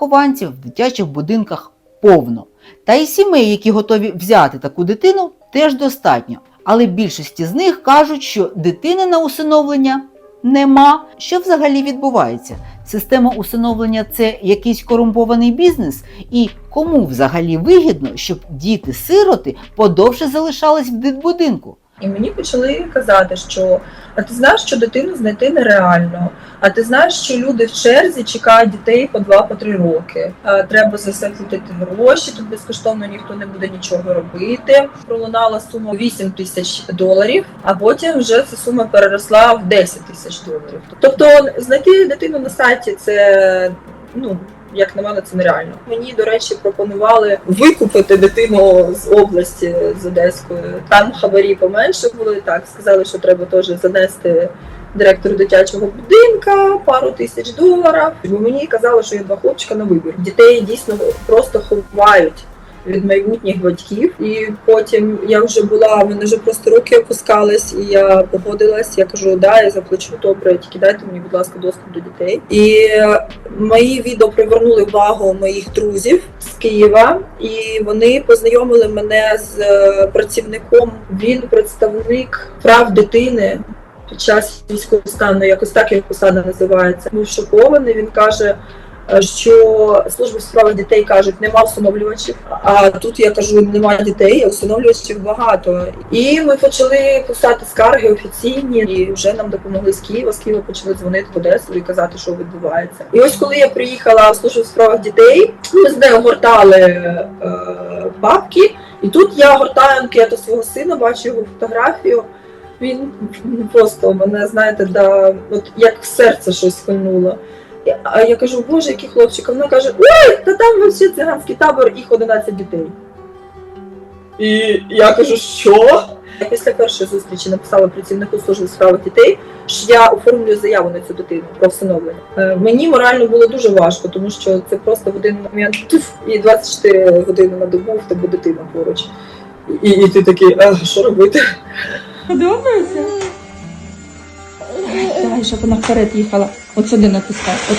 вихованців в дитячих будинках повно. Та й сімей, які готові взяти таку дитину, теж достатньо. Але більшості з них кажуть, що дитини на усиновлення нема. Що взагалі відбувається? Система усиновлення це якийсь корумпований бізнес, і кому взагалі вигідно, щоб діти-сироти подовше залишались в дитбудинку? І мені почали казати, що а ти знаєш, що дитину знайти нереально. А ти знаєш, що люди в черзі чекають дітей по 2-3 роки. А, треба за все платити гроші, тут безкоштовно ніхто не буде нічого робити. Пролунала сума 8 тисяч доларів, а потім вже ця сума переросла в 10 тисяч доларів. Тобто знайти дитину на сайті це ну. Як на мене, це нереально. Мені, до речі, пропонували викупити дитину з області з Одеської. Там хабарі поменше були. Так сказали, що треба теж занести директору дитячого будинка пару тисяч доларів. Бо мені казали, що є два хлопчика на вибір. Дітей дійсно просто ховають. Від майбутніх батьків, і потім я вже була, в мене вже просто руки опускались, і я погодилась. Я кажу, да, я заплачу добре, тільки дайте мені, будь ласка, доступ до дітей. І мої відео привернули увагу моїх друзів з Києва, і вони познайомили мене з е, працівником. Він представник прав дитини під час військового стану, якось так його посада називається. Був шокований. Він каже. Е, Що служби в справах дітей кажуть, нема всиновлювачів. А тут я кажу, немає дітей, а всиновлювачів багато. І ми почали писати скарги офіційні, і вже нам допомогли з Києва. З Києва почали дзвонити в Одесу і казати, що відбувається. І ось коли я приїхала в службу в справах дітей, ми з нею гортали е, папки, і тут я гортаю анкету свого сина, бачу його фотографію. Він просто мене, знаєте, да, от як в серце щось хильнуло. А я кажу, боже, який хлопчик. А вона каже, ой, та там взагалі циганський табор, їх 11 дітей. І я кажу, що? Я після першої зустрічі написала працівнику служби у справах дітей, що я оформлюю заяву на цю дитину про всиновлення. Е, Мені морально було дуже важко, тому що це просто в один момент туф, і 24 години на добу в тебе дитина поруч. І, і ти такий, а, що робити? Подобається? Давай, щоб вона вперед їхала. От сюди натискай. Отак.